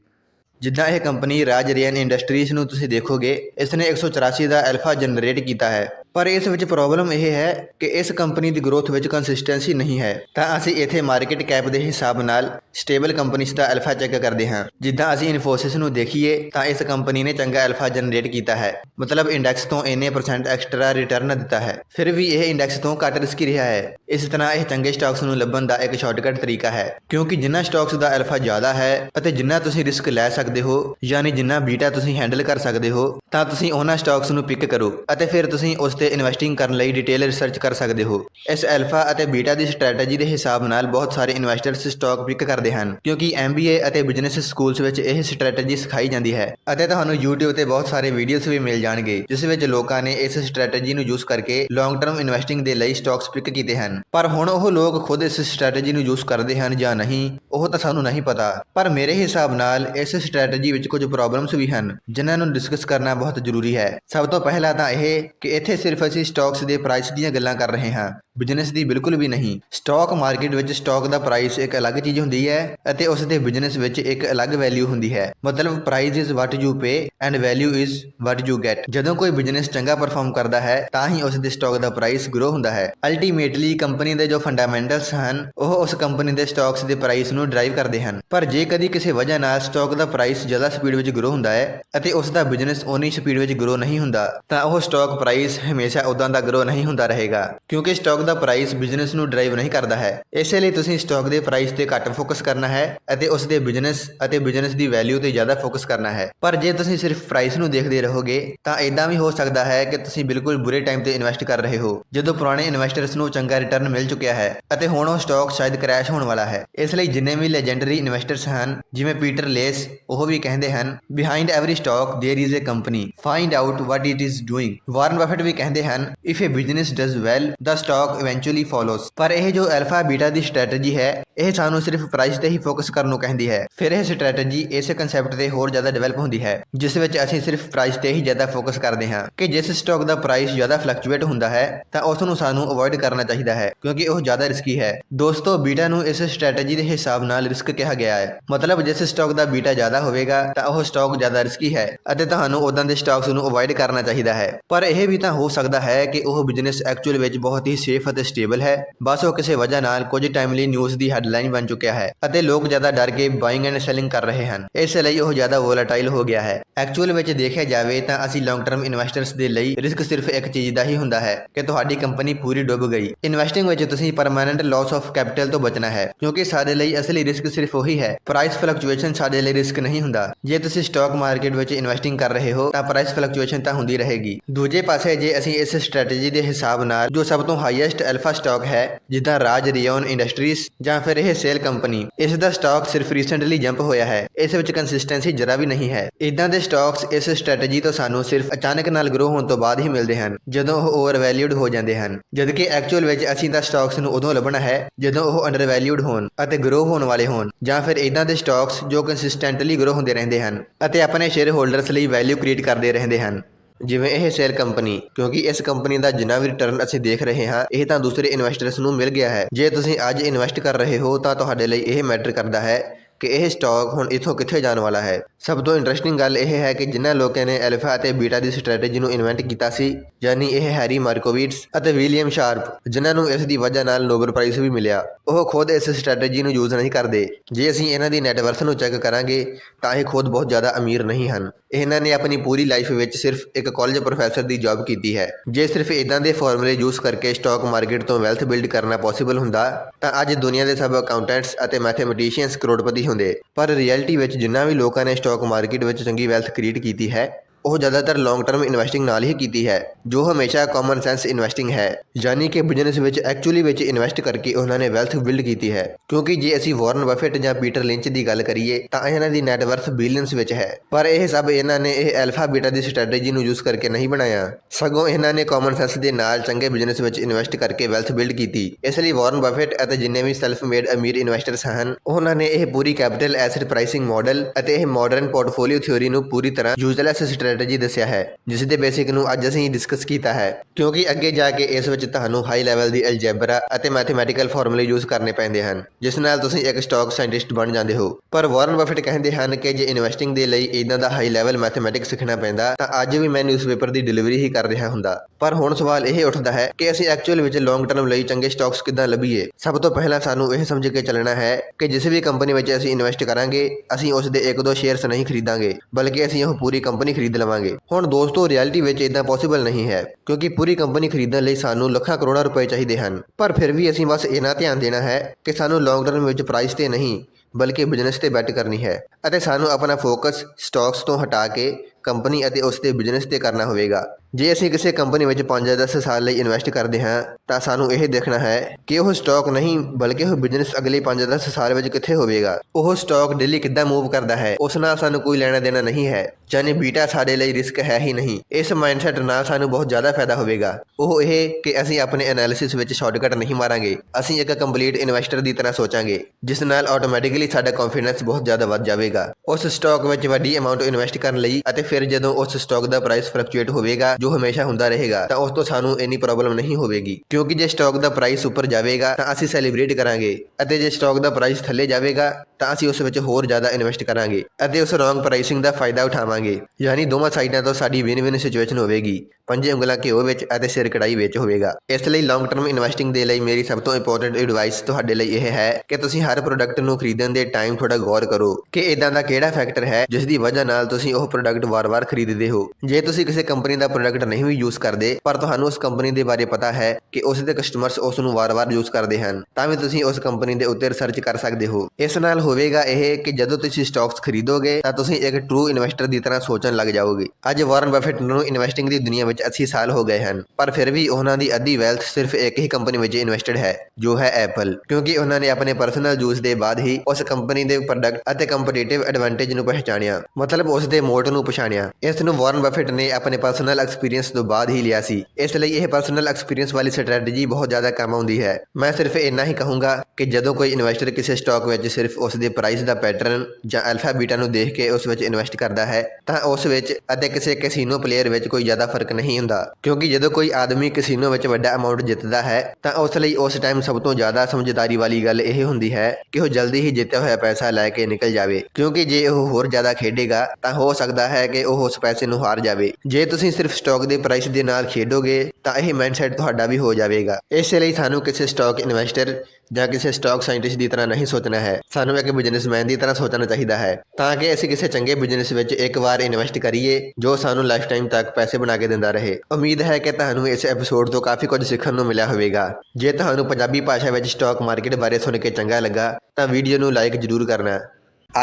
ਜਿੱਦਾਂ ਇਹ ਕੰਪਨੀ ਰਾਜ ਰੇਨ ਇੰਡਸਟਰੀਜ਼ ਨੂੰ ਤੁਸੀਂ ਦੇਖੋਗੇ ਇਸ ਨੇ 184 ਦਾ ਅਲਫਾ ਜਨਰੇਟ ਕੀਤਾ ਹੈ। ਪਰ ਇਸ ਵਿੱਚ ਪ੍ਰੋਬਲਮ ਇਹ ਹੈ ਕਿ ਇਸ ਕੰਪਨੀ ਦੀ ਗਰੋਥ ਵਿੱਚ ਕੰਸਿਸਟੈਂਸੀ ਨਹੀਂ ਹੈ। ਤਾਂ ਅਸੀਂ ਇੱਥੇ ਮਾਰਕੀਟ ਕੈਪ ਦੇ ਹਿਸਾਬ ਨਾਲ ਸਟੇਬਲ ਕੰਪਨੀਜ਼ ਦਾ ਅਲਫਾ ਚੈੱਕ ਕਰਦੇ ਹਾਂ। ਜਿੱਦਾਂ ਅਸੀਂ ਇਨਫੋਸਿਸ ਨੂੰ ਦੇਖੀਏ, ਤਾਂ ਇਸ ਕੰਪਨੀ ਨੇ ਚੰਗਾ ਅਲਫਾ ਜਨਰੇਟ ਕੀਤਾ ਹੈ। ਮਤਲਬ ਇੰਡੈਕਸ ਤੋਂ ਇੰਨੇ ਪਰਸੈਂਟ ਐਕਸਟਰਾ ਰਿਟਰਨ ਦਿੱਤਾ ਹੈ। ਫਿਰ ਵੀ ਇਹ ਇੰਡੈਕਸ ਤੋਂ ਘੱਟ ਰਿਸਕੀ ਰਿਹਾ ਹੈ। ਇਸ ਤਰ੍ਹਾਂ ਇਹ ਚੰਗੇ ਸਟਾਕਸ ਨੂੰ ਲੱਭਣ ਦਾ ਇੱਕ ਸ਼ਾਰਟਕਟ ਤਰੀਕਾ ਹੈ। ਕਿਉਂਕਿ ਜਿੰਨਾ ਸਟਾਕਸ ਦਾ ਅਲਫਾ ਜ਼ਿਆਦਾ ਹੈ ਅਤੇ ਜਿੰਨਾ ਤੁਸੀਂ ਰਿਸਕ ਲੈ ਸਕਦੇ ਹੋ, ਯਾਨੀ ਜਿੰਨਾ ਬੀਟਾ ਤੁਸੀਂ ਹੈਂਡਲ ਕਰ ਸਕਦੇ ਹੋ, ਤਾਂ ਤੁਸੀਂ ਉਹਨਾਂ ਸਟਾਕਸ ਨੂੰ ਪਿਕ ਕਰੋ ਅਤੇ ਫਿਰ ਤੁਸੀਂ ਉਸ ਤੇ ਇਨਵੈਸਟਿੰਗ ਕਰਨ ਲਈ ਡਿਟੇਲ ਰਿਸਰਚ ਕਰ ਸਕਦੇ ਹੋ। ਇਸ ਅਲਫਾ ਅਤੇ ਬੀਟਾ ਦੀ ਸਟ੍ਰੈਟਜੀ ਦੇ ਹਿਸਾਬ ਨਾਲ ਬਹੁਤ ਸਾਰੇ ਇਨਵੈਸਟਰਸ ਸਟਾਕ ਪਿਕ ਕਰਦੇ ਹਨ, ਕਿਉਂਕਿ MBA ਅਤੇ ਬਿਜ਼ਨਸ ਸਕੂਲਸ ਵਿੱਚ ਇਹ ਸਟ੍ਰੈਟਜੀ ਸਿਖਾਈ ਜਾਂਦੀ ਹੈ। ਅਤੇ ਤੁਹਾਨੂੰ YouTube ਤੇ ਬਹੁਤ ਸਾਰੇ ਵੀਡੀਓਜ਼ ਵੀ ਮਿਲ ਜਾਣਗੇ, ਜਿਸ ਵਿੱਚ ਲੋਕਾਂ ਨੇ ਇਸ ਸਟ੍ਰੈਟਜੀ ਨੂੰ ਯੂਜ਼ ਕਰਕੇ ਲੌਂਗ ਟਰਮ ਇਨਵੈਸਟਿੰਗ ਦੇ ਲਈ ਸਟਾਕਸ ਪਿਕ ਕੀਤੇ ਹਨ। ਪਰ ਹੁਣ ਉਹ ਲੋਕ ਖੁਦ ਇਸ ਸਟ੍ਰੈਟਜੀ ਨੂੰ ਯੂਜ਼ ਕਰਦੇ ਹਨ ਜਾਂ ਨਹੀਂ, ਉਹ ਤਾਂ ਸਾਨੂੰ ਨਹੀਂ ਪਤਾ। ਪਰ ਮੇਰੇ ਹਿਸਾਬ ਨਾਲ ਇਸ ਸਟ੍ਰੈਟਜੀ ਵਿੱਚ ਕੁਝ ਪ੍ਰੋਬਲਮਸ ਵੀ ਹਨ, ਜਿਨ੍ਹਾਂ ਨੂੰ ਡਿਸਕਸ ਕਰਨਾ ਬਹੁਤ ਜ਼ਰੂਰੀ ਹੈ। ਸਭ ਤੋਂ ਪਹਿਲਾਂ ਤਾਂ ਇਹ ਕਿ ਇੱਥੇ ਸਿਰਫ ਸਿਰਫ ਅਸੀਂ ਸਟਾਕਸ ਦੇ ਪ੍ਰਾਈਸ ਦੀਆਂ ਗੱਲਾਂ ਕਰ ਰਹੇ ਹਾਂ। ਬਿਜ਼ਨਸ ਦੀ ਬਿਲਕੁਲ ਵੀ ਨਹੀਂ। ਸਟਾਕ ਮਾਰਕੀਟ ਵਿੱਚ ਸਟਾਕ ਦਾ ਪ੍ਰਾਈਸ ਇੱਕ ਅਲੱਗ ਚੀਜ਼ ਹੁੰਦੀ ਹੈ ਅਤੇ ਉਸ ਦੇ ਬਿਜ਼ਨਸ ਵਿੱਚ ਇੱਕ ਅਲੱਗ ਵੈਲਿਊ ਹੁੰਦੀ ਹੈ। ਮਤਲਬ price is what you pay and value is what you get ਜਦੋਂ ਕੋਈ ਬਿਜ਼ਨਸ ਚੰਗਾ ਪਰਫਾਰਮ ਕਰਦਾ ਹੈ, ਤਾਂ ਹੀ ਉਸ ਦੇ ਸਟਾਕ ਦਾ ਪ੍ਰਾਈਸ ਗਰੋ ਹੁੰਦਾ ਹੈ। ਅਲਟੀਮੇਟਲੀ ਕੰਪਨੀ ਦੇ ਜੋ ਫੰਡਾਮੈਂਟਲਸ ਹਨ, ਉਹ ਉਸ ਕੰਪਨੀ ਦੇ ਸਟਾਕਸ ਦੇ ਪ੍ਰਾਈਸ ਨੂੰ ਡਰਾਈਵ ਕਰਦੇ ਹਨ। ਪਰ ਜੇ ਕਦੀ ਕਿਸੇ ਵਜ੍ਹਾ ਨਾਲ ਸਟਾਕ ਦਾ ਪ੍ਰਾਈਸ ਜ਼ਿਆਦਾ ਸਪੀਡ ਵਿੱਚ ਗਰੋ ਹੁੰਦਾ ਹੈ ਅਤੇ ਉਸ ਦਾ ਬਿਜ਼ਨਸ ਓਨੀ ਸਪੀਡ ਵਿੱਚ ਗਰੋ ਨਹੀਂ ਹੁੰਦਾ, ਤਾਂ ਉਹ ਸਟਾਕ ਪ੍ਰਾਈਸ ਹਮੇਸ਼ਾ ਉਦਾਂ ਦਾ ਗਰੋ ਨਹੀਂ ਹੁੰਦਾ ਰਹੇਗਾ। ਕਿਉਂਕਿ ਸਟਾਕ ਦਾ ਪ੍ਰਾਈਸ ਬਿਜ਼ਨਸ ਨੂੰ ਡਰਾਈਵ ਨਹੀਂ ਕਰਦਾ ਹੈ ਇਸੇ ਲਈ ਤੁਸੀਂ ਸਟਾਕ ਦੇ ਪ੍ਰਾਈਸ ਤੇ ਘੱਟ ਫੋਕਸ ਕਰਨਾ ਹੈ ਅਤੇ ਉਸ ਦੇ ਬਿਜ਼ਨਸ ਅਤੇ ਬਿਜ਼ਨਸ ਦੀ ਵੈਲਿਊ ਤੇ ਜ਼ਿਆਦਾ ਫੋਕਸ ਕਰਨਾ ਹੈ ਪਰ ਜੇ ਤੁਸੀਂ ਸਿਰਫ ਪ੍ਰਾਈਸ ਨੂੰ ਦੇਖਦੇ ਰਹੋਗੇ ਤਾਂ ਇਦਾਂ ਵੀ ਹੋ ਸਕਦਾ ਹੈ ਕਿ ਤੁਸੀਂ ਬਿਲਕੁਲ ਬੁਰੇ ਟਾਈਮ ਤੇ ਇਨਵੈਸਟ ਕਰ ਰਹੇ ਹੋ ਜਦੋਂ ਪੁਰਾਣੇ ਇਨਵੈਸਟਰਸ ਨੂੰ ਚੰਗਾ ਰਿਟਰਨ ਮਿਲ ਚੁੱਕਿਆ ਹੈ ਅਤੇ ਹੁਣ ਉਹ ਸਟਾਕ ਸ਼ਾਇਦ ਕ੍ਰੈਸ਼ ਹੋਣ ਵਾਲਾ ਹੈ ਇਸ ਲਈ ਜਿੰਨੇ ਵੀ ਲੈਜੈਂਡਰੀ ਇਨਵੈਸਟਰਸ ਹਨ ਜਿਵੇਂ ਪੀਟਰ ਲੇਸ ਉਹ ਵੀ ਕਹਿੰਦੇ ਹਨ behind every stock there is a company find out what it is doing Warren Buffett ਵੀ ਕਹਿੰਦੇ ਹਨ if a business does well the stock eventually follows ਪਰ ਇਹ ਜੋ ਅਲਫਾ ਬੀਟਾ ਦੀ ਸਟ੍ਰੈਟਜੀ ਹੈ, ਇਹ ਸਾਨੂੰ ਸਿਰਫ ਪ੍ਰਾਈਸ ਤੇ ਹੀ ਫੋਕਸ ਕਰਨ ਨੂੰ ਕਹਿੰਦੀ ਹੈ। ਫਿਰ ਇਹ ਸਟ੍ਰੈਟਜੀ ਇਸੇ ਕਨਸੈਪਟ ਤੇ ਹੋਰ ਜ਼ਿਆਦਾ ਡਿਵੈਲਪ ਹੁੰਦੀ ਹੈ, ਜਿਸ ਵਿੱਚ ਅਸੀਂ ਸਿਰਫ ਪ੍ਰਾਈਸ ਤੇ ਹੀ ਜ਼ਿਆਦਾ ਫੋਕਸ ਕਰਦੇ ਹਾਂ। ਕਿ ਜਿਸ ਸਟਾਕ ਦਾ ਪ੍ਰਾਈਸ ਜ਼ਿਆਦਾ ਫਲਕਚੁਏਟ ਹੁੰਦਾ ਹੈ, ਤਾਂ ਉਸ ਨੂੰ ਸਾਨੂੰ ਅਵੋਇਡ ਕਰਨਾ ਚਾਹੀਦਾ ਹੈ, ਕਿਉਂਕਿ ਉਹ ਜ਼ਿਆਦਾ ਰਿਸਕੀ ਹੈ। ਦੋਸਤੋ ਬੀਟਾ ਨੂੰ ਇਸ ਸਟ੍ਰੈਟਜੀ ਦੇ ਹਿਸਾਬ ਨਾਲ ਰਿਸਕ ਕਿਹਾ ਗਿਆ ਹੈ। ਮਤਲਬ ਜਿਸ ਸਟਾਕ ਦਾ ਬੀਟਾ ਜ਼ਿਆਦਾ ਹੋਵੇਗਾ, ਤਾਂ ਉਹ ਸਟਾਕ ਜ਼ਿਆਦਾ ਰਿਸਕੀ ਹੈ, ਅਤੇ ਤੁਹਾਨੂੰ ਉਦਾਂ ਦੇ ਸਟਾਕਸ ਨੂੰ ਅਵੋਇਡ ਕਰਨਾ ਚਾਹੀਦਾ ਹੈ। ਪਰ ਇਹ ਵੀ ਤਾਂ ਹੋ ਸਕਦਾ ਹੈ ਕਿ ਉਹ ਬਿਜ਼ਨਸ ਐਕਚੁਅਲ ਵਿੱਚ ਬਹੁਤ ਹੀ ਸੇਫ ਅਤੇ ਸਟੇਬਲ ਹੈ। ਬਸ ਉਹ ਕਿਸੇ ਵਜ੍ਹਾ ਨਾਲ ਕੁਝ ਟਾਈਮ ਲਈ ਨਿਊਜ਼ ਦੀ ਹੈਡਲਾਈਨ ਬਣ ਚੁੱਕਿਆ ਹੈ ਅਤੇ ਲੋਕ ਜ਼ਿਆਦਾ ਡਰ ਕੇ ਬਾਇੰਗ ਐਂਡ ਸੈਲਿੰਗ ਕਰ ਰਹੇ ਹਨ। ਇਸ ਲਈ ਉਹ ਜ਼ਿਆਦਾ ਵੋਲੇਟਾਈਲ ਹੋ ਗਿਆ ਹੈ। ਐਕਚੁਅਲ ਵਿੱਚ ਦੇਖਿਆ ਜਾਵੇ ਤਾਂ ਅਸੀਂ ਲੌਂਗ ਟਰਮ ਇਨਵੈਸਟਰਸ ਦੇ ਲਈ ਰਿਸਕ ਸਿਰਫ ਇੱਕ ਚੀਜ਼ ਦਾ ਹੀ ਹੁੰਦਾ ਹੈ ਕਿ ਤੁਹਾਡੀ ਕੰਪਨੀ ਪੂਰੀ ਡੁੱਬ ਗਈ। ਇਨਵੈਸਟਿੰਗ ਵਿੱਚ ਤੁਸੀਂ ਪਰਮਾਨੈਂਟ ਲਾਸ ਆਫ ਕੈਪੀਟਲ ਤੋਂ ਬਚਣਾ ਹੈ, ਕਿਉਂਕਿ ਸਾਡੇ ਲਈ ਅਸਲੀ ਰਿਸਕ ਸਿਰਫ ਉਹੀ ਹੈ। ਪ੍ਰਾਈਸ ਫਲਕਚੁਏਸ਼ਨ ਸਾਡੇ ਲਈ ਰਿਸਕ ਨਹੀਂ ਹੁੰਦਾ। ਜੇ ਤੁਸੀਂ ਸਟਾਕ ਮਾਰਕੀਟ ਵਿੱਚ ਇਨਵੈਸਟਿੰਗ ਕਰ ਰਹੇ ਹੋ, ਤਾਂ ਪ੍ਰਾਈਸ ਫਲਕਚੁਏਸ਼ਨ ਤਾਂ ਹੁੰਦੀ ਰਹੇਗੀ। ਦੂਜੇ ਪਾਸੇ ਜੇ ਅਸੀਂ ਇਸ ਸਟ੍ਰੈਟਜੀ ਦੇ ਹਿਸਾਬ ਨਾਲ ਜੋ ਸਭ ਤੋਂ ਹਾਈਐਸਟ ਅਲਫਾ ਸਟਾਕ ਹੈ, ਜਿੱਦਾਂ ਰਾਜ ਰਿਓਨ ਇੰਡਸਟਰੀਜ਼ ਜਾਂ ਫਿਰ ਇਹ ਸੇਲ ਕੰਪਨੀ। ਇਸ ਦਾ ਸਟਾਕ ਸਿਰਫ ਰੀਸੈਂਟਲੀ ਜੰਪ ਹੋਇਆ ਹੈ। ਇਸ ਵਿੱਚ ਕੰਸਿਸਟੈਂਸੀ ਜਰਾ ਵੀ ਨਹੀਂ ਹੈ। ਇਦਾਂ ਦੇ ਸਟਾਕਸ ਇਸ ਸਟ੍ਰੈਟਜੀ ਤੋਂ ਸਾਨੂੰ ਸਿਰਫ ਅਚਾਨਕ ਨਾਲ ਗਰੋ ਹੋਣ ਤੋਂ ਬਾਅਦ ਹੀ ਮਿਲਦੇ ਹਨ, ਜਦੋਂ ਉਹ ਓਵਰਵੈਲਿਊਡ ਹੋ ਜਾਂਦੇ ਹਨ। ਜਦਕਿ ਐਕਚੁਅਲ ਵਿੱਚ ਅਸੀਂ ਤਾਂ ਸਟਾਕਸ ਨੂੰ ਉਦੋਂ ਲੱਭਣਾ ਹੈ, ਜਦੋਂ ਉਹ ਅੰਡਰਵੈਲਿਊਡ ਹੋਣ ਅਤੇ ਗਰੋ ਹੋਣ ਵਾਲੇ ਹੋਣ, ਜਾਂ ਫਿਰ ਇਦਾਂ ਦੇ ਸਟਾਕਸ ਜੋ ਕੰਸਿਸਟੈਂਟਲੀ ਗਰੋ ਹੁੰਦੇ ਰਹਿੰਦੇ ਹਨ ਅਤੇ ਆਪਣੇ ਸ਼ੇਅਰ ਹੋਲਡਰਸ ਲਈ ਵੈਲਿਊ ਕ੍ਰੀਏਟ ਕਰਦੇ ਰਹਿੰਦੇ ਹਨ। ਜਿਵੇਂ ਇਹ ਸੇਅਰ ਕੰਪਨੀ, ਕਿਉਂਕਿ ਇਸ ਕੰਪਨੀ ਦਾ ਜਿੰਨਾ ਵੀ ਰਿਟਰਨ ਅਸੀਂ ਦੇਖ ਰਹੇ ਹਾਂ, ਇਹ ਤਾਂ ਦੂਸਰੇ ਇਨਵੈਸਟਰਸ ਨੂੰ ਮਿਲ ਗਿਆ ਹੈ। ਜੇ ਤੁਸੀਂ ਅੱਜ ਇਨਵੈਸਟ ਕਰ ਰਹੇ ਹੋ, ਤਾਂ ਤੁਹਾਡੇ ਲਈ ਇਹ ਮੈਟਰ ਕਰਦਾ ਹੈ ਕਿ ਇਹ ਸਟਾਕ ਹੁਣ ਇੱਥੋਂ ਕਿੱਥੇ ਜਾਣ ਵਾਲਾ ਹੈ। ਸਭ ਤੋਂ ਇੰਟਰਸਟਿੰਗ ਗੱਲ ਇਹ ਹੈ ਕਿ ਜਿਨ੍ਹਾਂ ਲੋਕਾਂ ਨੇ ਐਲਫਾ ਅਤੇ ਬੀਟਾ ਦੀ ਸਟ੍ਰੈਟਜੀ ਨੂੰ ਇਨਵੈਂਟ ਕੀਤਾ ਸੀ, ਯਾਨੀ ਇਹ ਹੈਰੀ ਮਾਰਕੋਵਿਟਸ ਅਤੇ ਵਿਲੀਅਮ ਸ਼ਾਰਪ, ਜਿਨ੍ਹਾਂ ਨੂੰ ਇਸ ਦੀ ਵਜ੍ਹਾ ਨਾਲ ਨੋਬਲ ਪ੍ਰਾਈਜ਼ ਵੀ ਮਿਲਿਆ। ਉਹ ਖੁਦ ਇਸ ਸਟ੍ਰੈਟਜੀ ਨੂੰ ਯੂਜ਼ ਨਹੀਂ ਕਰਦੇ। ਜੇ ਅਸੀਂ ਇਹਨਾਂ ਦੀ ਨੈਟਵਰਥ ਨੂੰ ਚੈੱਕ ਕਰਾਂਗੇ, ਤਾਂ ਇਹ ਖੁਦ ਬਹੁਤ ਜ਼ਿਆਦਾ ਅਮੀਰ ਨਹੀਂ ਹਨ। ਇਹਨਾਂ ਨੇ ਆਪਣੀ ਪੂਰੀ ਲਾਈਫ ਵਿੱਚ ਸਿਰਫ ਇੱਕ ਕਾਲਜ ਪ੍ਰੋਫੈਸਰ ਦੀ ਜੌਬ ਕੀਤੀ ਹੈ। ਜੇ ਸਿਰਫ ਇਦਾਂ ਦੇ ਫਾਰਮੂਲੇ ਯੂਜ਼ ਕਰਕੇ ਸਟਾਕ ਮਾਰਕੀਟ ਤੋਂ ਵੈਲਥ ਬਿਲਡ ਕਰਨਾ ਪੋਸੀਬਲ ਹੁੰਦਾ, ਤਾਂ ਅੱਜ ਦੁਨੀਆ ਦੇ ਸਭ ਅਕਾਊਂਟੈਂਟਸ ਅਤੇ ਮੈਥਮੈਟੀਸ਼ੀਅਨਸ ਕਰੋੜਪਤੀ ਹੁੰਦੇ। ਪਰ ਰਿਐਲਿਟੀ ਵਿੱਚ ਜਿੰਨਾ ਵੀ ਲੋਕਾਂ ਨੇ ਸਟਾਕ ਮਾਰਕੀਟ ਵਿੱਚ ਚੰਗੀ ਵੈਲਥ ਕ੍ਰੀਏਟ ਕੀਤੀ ਹੈ ਉਹ ਜ਼ਿਆਦਾਤਰ ਲੌਂਗ ਟਰਮ ਇਨਵੈਸਟਿੰਗ ਨਾਲ ਹੀ ਕੀਤੀ ਹੈ, ਜੋ ਹਮੇਸ਼ਾ ਕਾਮਨ ਸੈਂਸ ਇਨਵੈਸਟਿੰਗ ਹੈ। ਯਾਨੀ ਕਿ ਬਿਜ਼ਨਸ ਵਿੱਚ ਐਕਚੁਅਲੀ ਵਿੱਚ ਇਨਵੈਸਟ ਕਰਕੇ ਉਹਨਾਂ ਨੇ ਵੈਲਥ ਬਿਲਡ ਕੀਤੀ ਹੈ। ਕਿਉਂਕਿ ਜੇ ਅਸੀਂ ਵਾਰਨ ਬਫੇਟ ਜਾਂ ਪੀਟਰ ਲਿੰਚ ਦੀ ਗੱਲ ਕਰੀਏ, ਤਾਂ ਇਹਨਾਂ ਦੀ ਨੈਟਵਰਥ ਬਿਲੀਅਨਸ ਵਿੱਚ ਹੈ। ਪਰ ਇਹ ਸਭ ਇਹਨਾਂ ਨੇ ਇਹ ਐਲਫਾ ਬੀਟਾ ਦੀ ਸਟ੍ਰੈਟਜੀ ਨੂੰ ਯੂਜ਼ ਕਰਕੇ ਨਹੀਂ ਬਣਾਇਆ। ਸਗੋਂ ਇਹਨਾਂ ਨੇ ਕਾਮਨ ਸੈਂਸ ਦੇ ਨਾਲ ਚੰਗੇ ਬਿਜ਼ਨਸ ਵਿੱਚ ਇਨਵੈਸਟ ਕਰਕੇ ਵੈਲਥ ਬਿਲਡ ਕੀਤੀ। ਇਸ ਲਈ ਵਾਰਨ ਬਫੇਟ ਅਤੇ ਜਿੰਨੇ ਵੀ ਸੈਲਫ ਮੇਡ ਅਮੀਰ ਇਨਵੈਸਟਰਸ ਹਨ, ਉਹਨਾਂ ਨੇ ਇਹ ਪੂਰੀ ਕੈਪੀਟਲ ਐਸੈਟ ਪ੍ਰਾਈਸਿੰਗ ਮਾਡਲ ਅਤੇ ਇਹ ਮਾਡਰਨ ਪੋਰਟਫੋਲੀਓ ਥਿਉਰੀ ਨੂੰ ਪੂਰੀ ਤਰ੍ਹਾਂ ਯੂਜ਼ਲੈਸ ਸਟ੍ਰੈਟਜੀ ਦੱਸਿਆ ਹੈ, ਜਿਸ ਦੇ ਬੇਸਿਕ ਨੂੰ ਅੱਜ ਅਸੀਂ ਡਿਸਕਸ ਕੀਤਾ ਹੈ। ਕਿਉਂਕਿ ਅੱਗੇ ਜਾ ਕੇ ਇਸ ਵਿੱਚ ਤੁਹਾਨੂੰ ਹਾਈ ਲੈਵਲ ਦੀ ਅਲਜੈਬਰਾ ਅਤੇ ਮੈਥਮੈਟੀਕਲ ਫਾਰਮੂਲੇ ਯੂਜ਼ ਕਰਨੇ ਪੈਂਦੇ ਹਨ, ਜਿਸ ਨਾਲ ਤੁਸੀਂ ਇੱਕ ਸਟਾਕ ਸਾਇੰਟਿਸਟ ਬਣ ਜਾਂਦੇ ਹੋ। ਪਰ ਵਾਰਨ ਬਫੇਟ ਕਹਿੰਦੇ ਹਨ ਕਿ ਜੇ ਇਨਵੈਸਟਿੰਗ ਦੇ ਲਈ ਇਦਾਂ ਦਾ ਹਾਈ ਲੈਵਲ ਮੈਥਮੈਟਿਕਸ ਸਿੱਖਣਾ ਪੈਂਦਾ, ਤਾਂ ਅੱਜ ਵੀ ਮੈਂ ਨਿਊਜ਼ਪੇਪਰ ਦੀ ਡਿਲੀਵਰੀ ਹੀ ਕਰ ਰਿਹਾ ਹੁੰਦਾ। ਪਰ ਹੁਣ ਸਵਾਲ ਇਹ ਉੱਠਦਾ ਹੈ ਕਿ ਅਸੀਂ ਐਕਚੁਅਲ ਵਿੱਚ ਲੌਂਗ ਟਰਮ ਲਈ ਚੰਗੇ ਸਟਾਕਸ ਕਿੱਦਾਂ ਲੱਭੀਏ? ਸਭ ਤੋਂ ਪਹਿਲਾਂ ਸਾਨੂੰ ਇਹ ਸਮਝ ਕੇ ਚੱਲਣਾ ਹੈ ਕਿ ਜਿਸ ਵੀ ਕੰਪਨੀ ਵਿੱਚ ਅਸੀਂ ਇਨਵੈਸਟ ਕਰਾਂਗੇ, ਅਸੀਂ ਉਸ ਦੇ ਇੱਕ ਦੋ ਸ਼ੇਅਰਸ ਨਹੀਂ ਖਰੀਦਾਂਗੇ, ਬਲਕਿ ਅਸੀਂ ਉਹ ਪੂਰੀ ਕੰਪਨੀ ਖਰੀਦ ਲਵਾਂਗੇ ਹੁਣ ਦੋਸਤੋ ਰਿਐਲਿਟੀ ਵਿੱਚ ਇਦਾਂ ਪੋਸੀਬਲ ਨਹੀਂ ਹੈ, ਕਿਉਂਕਿ ਪੂਰੀ ਕੰਪਨੀ ਖਰੀਦਣ ਲਈ ਸਾਨੂੰ ਲੱਖਾਂ ਕਰੋੜਾਂ ਰੁਪਏ ਚਾਹੀਦੇ ਹਨ। ਪਰ ਫਿਰ ਵੀ ਅਸੀਂ ਬਸ ਇਹਨਾਂ ਧਿਆਨ ਦੇਣਾ ਹੈ ਕਿ ਸਾਨੂੰ ਲੌਂਗ ਟਰਮ ਵਿੱਚ ਪ੍ਰਾਈਸ ਤੇ ਨਹੀਂ, ਬਲਕਿ ਬਿਜ਼ਨਸ ਤੇ ਬੈਟ ਕਰਨੀ ਹੈ। ਅਤੇ ਸਾਨੂੰ ਆਪਣਾ ਫੋਕਸ ਸਟਾਕਸ ਤੋਂ ਹਟਾ ਕੇ ਕੰਪਨੀ ਅਤੇ ਉਸ ਦੇ ਬਿਜ਼ਨਸ ਤੇ ਕਰਨਾ ਹੋਵੇਗਾ। ਜੇ ਅਸੀਂ ਕਿਸੇ ਕੰਪਨੀ ਵਿੱਚ 5-10 ਸਾਲ ਲਈ ਇਨਵੈਸਟ ਕਰਦੇ ਹਾਂ, ਤਾਂ ਸਾਨੂੰ ਇਹ ਦੇਖਣਾ ਹੈ ਕਿ ਉਹ ਸਟਾਕ ਨਹੀਂ, ਬਲਕਿ ਉਹ ਬਿਜ਼ਨਸ ਅਗਲੇ 5-10 ਸਾਲ ਵਿੱਚ ਕਿੱਥੇ ਹੋਵੇਗਾ। ਉਹ ਸਟਾਕ ਡੇਲੀ ਕਿੱਦਾਂ ਮੂਵ ਕਰਦਾ ਹੈ, ਉਸ ਨਾਲ ਸਾਨੂੰ ਕੋਈ ਲੈਣਾ ਦੇਣਾ ਨਹੀਂ ਹੈ ਯਾਨੀ ਬੀਟਾ ਸਾਡੇ ਲਈ ਰਿਸਕ ਹੈ ਹੀ ਨਹੀਂ। ਇਸ ਮਾਈਂਡਸੈਟ ਨਾਲ ਸਾਨੂੰ ਬਹੁਤ ਜ਼ਿਆਦਾ ਫਾਇਦਾ ਹੋਵੇਗਾ। ਉਹ ਇਹ ਕਿ ਅਸੀਂ ਆਪਣੇ ਐਨਾਲਿਸਿਸ ਵਿੱਚ ਸ਼ਾਰਟਕਟ ਨਹੀਂ ਮਾਰਾਂਗੇ। ਅਸੀਂ ਇੱਕ ਕੰਪਲੀਟ ਇਨਵੈਸਟਰ ਦੀ ਤਰ੍ਹਾਂ ਸੋਚਾਂਗੇ, ਜਿਸ ਨਾਲ ਆਟੋਮੈਟਿਕਲੀ ਸਾਡਾ ਕੌਨਫੀਡੈਂਸ ਬਹੁਤ ਜ਼ਿਆਦਾ ਵੱਧ ਜਾਵੇਗਾ। ਉਸ ਸਟਾਕ ਵਿੱਚ ਵੱਡੀ ਅਮਾਉਂਟ ਇਨਵੈਸਟ ਕਰਨ ਲਈ ਅਤੇ ਫਿਰ ਜਦੋਂ ਉਸ ਸਟਾਕ ਦਾ ਪ੍ਰਾਈਸ ਫਲਕਚੁਏਟ ਹੋਵੇਗਾ ਜੋ ਹਮੇਸ਼ਾ ਹੁੰਦਾ ਰਹੇਗਾ, ਤਾਂ ਉਸ ਤੋਂ ਸਾਨੂੰ ਇੰਨੀ ਪ੍ਰੋਬਲਮ ਨਹੀਂ ਹੋਵੇਗੀ। ਕਿਉਂਕਿ ਜੇ ਸਟਾਕ ਦਾ ਪ੍ਰਾਈਸ ਉੱਪਰ ਜਾਵੇਗਾ, ਤਾਂ ਅਸੀਂ ਸੈਲੀਬ੍ਰੇਟ ਕਰਾਂਗੇ। ਅਤੇ ਜੇ ਸਟਾਕ ਦਾ ਪ੍ਰਾਈਸ ਥੱਲੇ ਜਾਵੇਗਾ, ਤਾਂ ਅਸੀਂ ਉਸ ਵਿੱਚ ਹੋਰ ਜ਼ਿਆਦਾ ਇਨਵੈਸਟ ਕਰਾਂਗੇ ਅਤੇ ਉਸ ਰੋਂਗ ਪ੍ਰਾਈਸਿੰਗ ਦਾ ਫਾਇਦਾ ਉਠਾਵਾਂਗੇ। ਯਾਨੀ ਦੋਵਾਂ ਸਾਈਡਾਂ ਤੋਂ ਸਾਡੀ ਵਿਨ-ਵਿਨ ਸਿਚੁਏਸ਼ਨ ਹੋਵੇਗੀ। ਪੰਜੇ ਉਂਗਲਾਂ ਘਿਓ ਵਿੱਚ ਅਤੇ ਸਿਰ ਕੜਾਈ ਵਿੱਚ ਹੋਵੇਗਾ। ਇਸ ਲਈ ਲੌਂਗ ਟਰਮ ਇਨਵੈਸਟਿੰਗ ਦੇ ਲਈ ਮੇਰੀ ਸਭ ਤੋਂ ਇੰਪੋਰਟੈਂਟ ਐਡਵਾਈਸ ਤੁਹਾਡੇ ਲਈ ਇਹ ਹੈ ਕਿ ਤੁਸੀਂ ਹਰ ਪ੍ਰੋਡਕਟ ਨੂੰ ਖਰੀਦਣ ਦੇ ਟਾਈਮ ਥੋੜਾ ਗੌਰ ਕਰੋ ਕਿ ਇਦਾਂ ਦਾ ਕਿਹੜਾ ਫੈਕਟਰ ਹੈ ਜਿਸ ਦੀ ਵਜ੍ਹਾ ਨਾਲ ਤੁਸੀਂ ਉਹ ਪ੍ਰੋਡਕਟ ਵਾਰ-ਵਾਰ ਖਰੀਦਦੇ ਹੋ। ਜੇ ਤੁਸੀਂ ਕਿਸੇ ਕੰਪਨੀ ਦਾ ਪ੍ਰੋਡਕਟ ਪ੍ਰੋਡਕਟ ਨਹੀਂ ਵੀ ਯੂਜ਼ ਕਰਦੇ, ਪਰ ਤੁਹਾਨੂੰ ਉਸ ਕੰਪਨੀ ਦੇ ਬਾਰੇ ਪਤਾ ਹੈ ਕਿ ਉਸ ਦੇ ਕਸਟਮਰਸ ਉਸ ਨੂੰ ਵਾਰ-ਵਾਰ ਯੂਜ਼ ਕਰਦੇ ਹਨ। ਤਾਂ ਵੀ ਤੁਸੀਂ ਉਸ ਕੰਪਨੀ ਦੇ ਉੱਤੇ ਰਿਸਰਚ ਕਰ ਸਕਦੇ ਹੋ। ਇਸ ਨਾਲ ਹੋਵੇਗਾ ਇਹ ਕਿ ਜਦੋਂ ਤੁਸੀਂ ਸਟਾਕਸ ਖਰੀਦੋਗੇ, ਤਾਂ ਤੁਸੀਂ ਇੱਕ ਟਰੂ ਇਨਵੈਸਟਰ ਦੀ ਤਰ੍ਹਾਂ ਸੋਚਣ ਲੱਗ ਜਾਓਗੇ। ਅੱਜ ਵਾਰਨ ਬਫੇਟ ਨੂੰ ਇਨਵੈਸਟਿੰਗ ਦੀ ਦੁਨੀਆ ਵਿੱਚ 80 ਸਾਲ ਹੋ ਗਏ ਹਨ, ਪਰ ਫਿਰ ਵੀ ਉਹਨਾਂ ਦੀ ਅੱਧੀ ਵੈਲਥ ਸਿਰਫ ਇੱਕ ਹੀ ਕੰਪਨੀ ਵਿੱਚ ਇਨਵੈਸਟਡ ਹੈ, ਜੋ ਹੈ ਐਪਲ ਕਿਉਂਕਿ ਉਹਨਾਂ ਨੇ ਆਪਣੇ ਪਰਸਨਲ ਯੂਜ਼ ਦੇ ਬਾਅਦ ਹੀ ਉਸ ਕੰਪਨੀ ਦੇ ਪ੍ਰੋਡਕਟ ਅਤੇ ਕੰਪੀਟੀਟਿਵ ਐਡਵਾਂਟੇਜ ਨੂੰ ਪਛਾਣਿਆ ਮਤਲਬ ਉਸ ਦੇ ਮੋਟ ਨੂੰ ਪਛਾਣਿਆ। ਇਸ ਨੂੰ ਵਾਰਨ ਬਫੇਟ ਨੇ ਆਪਣੇ ਪਰਸਨਲ ਐਕਸਪੀਰੀਅੰਸ ਤੋਂ ਬਾਅਦ ਹੀ ਲਿਆ ਸੀ। ਇਸ ਲਈ ਇਹ ਪਰਸਨਲ ਐਕਸਪੀਰੀਅੰਸ ਵਾਲੀ ਸਟ੍ਰੈਟਜੀ ਬਹੁਤ ਜ਼ਿਆਦਾ ਕੰਮ ਆਉਂਦੀ ਹੈ। ਮੈਂ ਸਿਰਫ ਇੰਨਾ ਹੀ ਕਹੂੰਗਾ ਕਿ ਜਦੋਂ ਕੋਈ ਇਨਵੈਸਟਰ ਕਿਸੇ ਸਟਾਕ ਵਿੱਚ ਸਿਰਫ ਉਸ ਦੇ ਪ੍ਰਾਈਸ ਦਾ ਪੈਟਰਨ ਜਾਂ ਅਲਫਾ ਬੀਟਾ ਨੂੰ ਦੇਖ ਕੇ ਉਸ ਵਿੱਚ ਇਨਵੈਸਟ ਕਰਦਾ ਹੈ, ਤਾਂ ਉਸ ਵਿੱਚ ਅਤੇ ਕਿਸੇ ਕੈਸੀਨੋ ਪਲੇਅਰ ਵਿੱਚ ਕੋਈ ਜ਼ਿਆਦਾ ਫ਼ਰਕ ਨਹੀਂ ਹੁੰਦਾ। ਕਿਉਂਕਿ ਜਦੋਂ ਕੋਈ ਆਦਮੀ ਕੈਸੀਨੋ ਵਿੱਚ ਵੱਡਾ ਅਮਾਉਂਟ ਜਿੱਤਦਾ ਹੈ, ਤਾਂ ਉਸ ਲਈ ਉਸ ਟਾਈਮ ਸਭ ਤੋਂ ਜ਼ਿਆਦਾ ਸਮਝਦਾਰੀ ਵਾਲੀ ਗੱਲ ਇਹ ਹੁੰਦੀ ਹੈ ਕਿ ਉਹ ਜਲਦੀ ਹੀ ਜਿੱਤਿਆ ਹੋਇਆ ਪੈਸਾ ਲੈ ਕੇ ਨਿਕਲ ਜਾਵੇ। ਕਿਉਂਕਿ ਜੇ ਉਹ ਹੋਰ ਜ਼ਿਆਦਾ ਖੇਡੇਗਾ, ਤਾਂ ਹੋ ਸਕਦਾ ਹੈ ਕਿ ਉਹ ਉਸ ਪੈਸੇ ਨੂੰ ਹਾਰ ਜਾਵੇ। ਜੇ ਤੁਸੀਂ ਸਿਰਫ ਸਟਾਕ ਦੇ ਪ੍ਰਾਈਸ ਦੇ ਨਾਲ ਖੇਡੋਗੇ, ਤਾਂ ਇਹ ਮਾਈਂਡਸੈਟ ਤੁਹਾਡਾ ਵੀ ਹੋ ਜਾਵੇਗਾ। ਇਸ ਲਈ ਸਾਨੂੰ ਕਿਸੇ ਸਟਾਕ ਇਨਵੈਸਟਰ ਜਾਂ ਕਿਸੇ ਸਟਾਕ ਸਾਇੰਟਿਸਟ ਦੀ ਤਰ੍ਹਾਂ ਨਹੀਂ ਸੋਚਣਾ ਹੈ। ਸਾਨੂੰ ਇੱਕ ਬਿਜ਼ਨਸਮੈਨ ਦੀ ਤਰ੍ਹਾਂ ਸੋਚਣਾ ਚਾਹੀਦਾ ਹੈ, ਤਾਂ ਕਿ ਅਸੀਂ ਕਿਸੇ ਚੰਗੇ ਬਿਜ਼ਨਸ ਵਿੱਚ ਇੱਕ ਵਾਰ ਇਨਵੈਸਟ ਕਰੀਏ, ਜੋ ਸਾਨੂੰ ਲਾਈਫ ਟਾਈਮ ਤੱਕ ਪੈਸੇ ਬਣਾ ਕੇ ਦਿੰਦਾ ਰਹੇ। ਉਮੀਦ ਹੈ ਕਿ ਤੁਹਾਨੂੰ ਇਸ ਐਪੀਸੋਡ ਤੋਂ ਕਾਫੀ ਕੁਝ ਸਿੱਖਣ ਨੂੰ ਮਿਲਿਆ ਹੋਵੇਗਾ। ਜੇ ਤੁਹਾਨੂੰ ਪੰਜਾਬੀ ਭਾਸ਼ਾ ਵਿੱਚ ਸਟਾਕ ਮਾਰਕੀਟ ਬਾਰੇ ਸੁਣ ਕੇ ਚੰਗਾ ਲੱਗਾ, ਤਾਂ ਵੀਡੀਓ ਨੂੰ ਲਾਈਕ ਜ਼ਰੂਰ ਕਰਨਾ।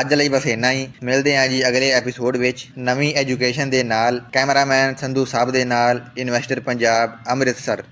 ਅੱਜ ਲਈ ਬਸ ਇੰਨਾ ਹੀ। ਮਿਲਦੇ ਹਾਂ ਜੀ ਅਗਲੇ ਐਪੀਸੋਡ ਵਿੱਚ ਨਵੀਂ ਐਜੂਕੇਸ਼ਨ ਦੇ ਨਾਲ ਕੈਮਰਾਮੈਨ ਸੰਧੂ ਸਾਹਿਬ ਦੇ ਨਾਲ ਇਨਵੈਸਟਰ ਪੰਜਾਬ, ਅੰਮ੍ਰਿਤਸਰ।